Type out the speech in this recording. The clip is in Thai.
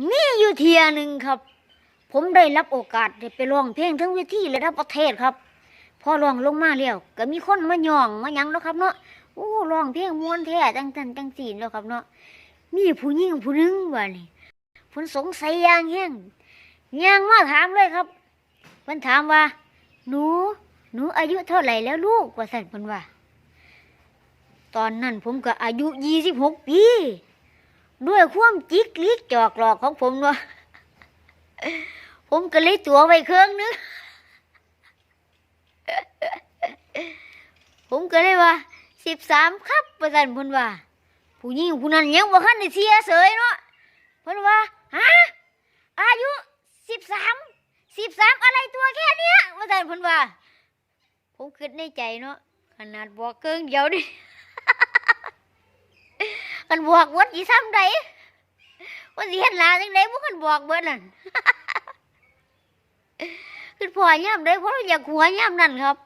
มีอยู่เทียหนึ่งครับ ผมได้รับโอกาสได้ไปร้องเพลงทั้งเวทีระดับประเทศครับ พอร้องลงมาแล้วก็มีคนมาย่องมาหยังแล้วครับเนาะโอ้ร้องเพลงม่วนแท้จังจันจังสีนแล้วครับเนาะมีผู้หญิงผู้หนึงว่านี่เพิ่นสงสัยอยางแห้งย่างมาถามเลยครับเพิ่นถามว่า หนู หนูอายุเท่าไหร่แล้วลูกว่าสั่นเพิ่นว่า ตอนนั้นผมก็อายุยี่สิบหกปี ด้วยความจิกลิกจอกหลอกของผมเนาะผมก็เลยตัวไว้เครื่องนึงผมก็เลยว่าสิบสามครับประสันพนว่า ผู้หญิงผู้นั้นยังบ่คันได้เสียเสยเนาะพนว่าฮะอายุสิบสามสิบสามอะไรตัวแค่เนี้ยประสันพนว่า ผมคิดในใจเนาะขนาดบอกเกิงเดียวนี่ กันบอกวัดยี่ซ้ำใดว่าสิเห็นลาจังไดบ่กันบอกเบิดนั่นคือพอย่ำได้เพราะอยากหัวย่ำนั่นครับ